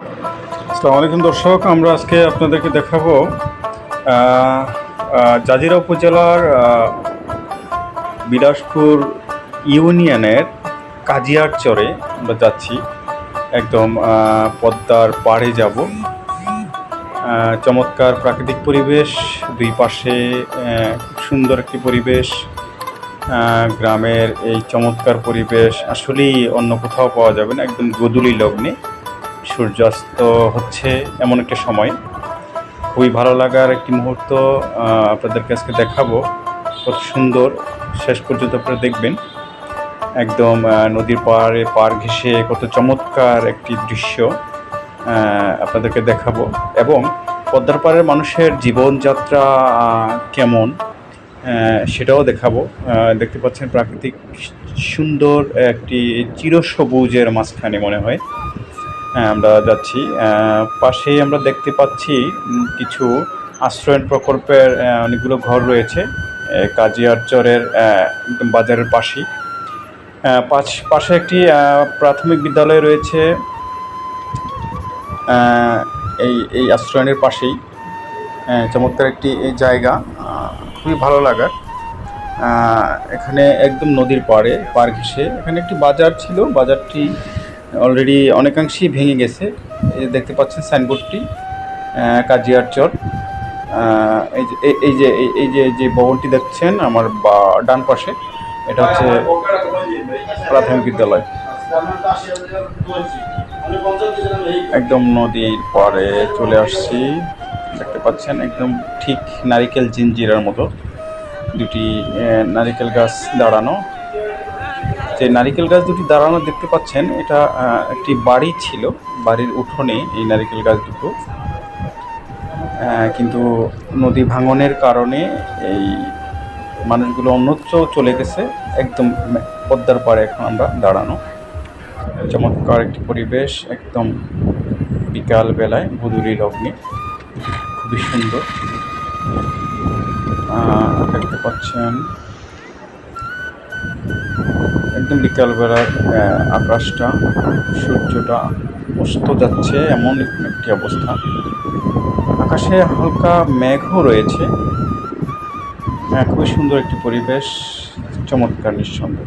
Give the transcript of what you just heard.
আসসালামু দর্শক, আমরা আজকে আপনাদেরকে দেখাবো জাজিরা উপজেলার বিলাসপুর ইউনিয়নের কাজিয়ার চরে আমরা যাচ্ছি। একদম পদ্মার পাড়ে যাব। চমৎকার প্রাকৃতিক পরিবেশ, দুই পাশে সুন্দর একটি পরিবেশ। গ্রামের এই চমৎকার পরিবেশ আসলেই অন্য কোথাও পাওয়া যাবে না, একদম গোধূলি লগ্নে। সূর্যাস্ত হচ্ছে এমন একটা সময়। খুবই ভালো লাগার একটি মুহূর্ত আপনাদেরকে আজকে দেখাবো। কত সুন্দর। শেষ পর্যন্ত আপনারা দেখবেন। একদম নদীর পাড়ে পার ঘেঁষে কত চমৎকার একটি দৃশ্য আপনাদেরকে দেখাবো। এবং পদ্মার পাড়ের মানুষের জীবনযাত্রা কেমন সেটাও দেখাবো। দেখতে পাচ্ছেন প্রাকৃতিক সুন্দর একটি চিরসবুজের মাঝখানে মনে হ্যাঁ। আমরা যাচ্ছি পাশেই আমরা দেখতে পাচ্ছি কিছু আশ্রয়ণ প্রকল্পের অনেকগুলো ঘর রয়েছে কাজিয়ারচরের একদম বাজারের পাশেই। পাশ, পাশে একটি প্রাথমিক বিদ্যালয় রয়েছে এই এই আশ্রয়ণের পাশেই। চমৎকার একটি এই জায়গা খুবই ভালো লাগার। এখানে একদম নদীর পাড়ে পার ঘেঁষে। এখানে একটি বাজার ছিল, বাজারটি অলরেডি অনেকাংশেই ভেঙে গেছে। দেখতে পাচ্ছেন সাইনবোর্ডটি কাজিয়ার চর। এই যে, এই- যে এই- যে ভবনটি দেখছেন আমার বা, ডান পাশে, এটা হচ্ছে প্রাথমিক বিদ্যালয়। একদম নদীর পাড়ে চলে আসছি। দেখতে পাচ্ছেন একদম ঠিক নারিকেল জিঞ্জিরার মতো। দুটি নারিকেল গাছ দাঁড়ানো। যে নারিকেল গাছ দুটি দাঁড়ানো দেখতে পাচ্ছেন, এটা একটি বাড়ি ছিল। বাড়ির উঠোনে এই নারিকেল গাছ দুটো। কিন্তু নদী ভাঙনের কারণে এই মানুষগুলো অন্যত্র চলে গেছে। একদম পদ্মার পাড়ে এখন আমরা দাঁড়ানো। চমৎকার একটি পরিবেশ, একদম বিকাল বেলায় ভুদুরি লগ্নে। খুবই সুন্দর। দেখতে পাচ্ছেন একদম বিকালবেলার আকাশটা, সূর্যটা অস্ত যাচ্ছে এমন একটি অবস্থা। আকাশে হালকা মেঘও রয়েছে। হ্যাঁ খুবই সুন্দর একটি পরিবেশ, চমৎকার, নিঃসন্দেহ।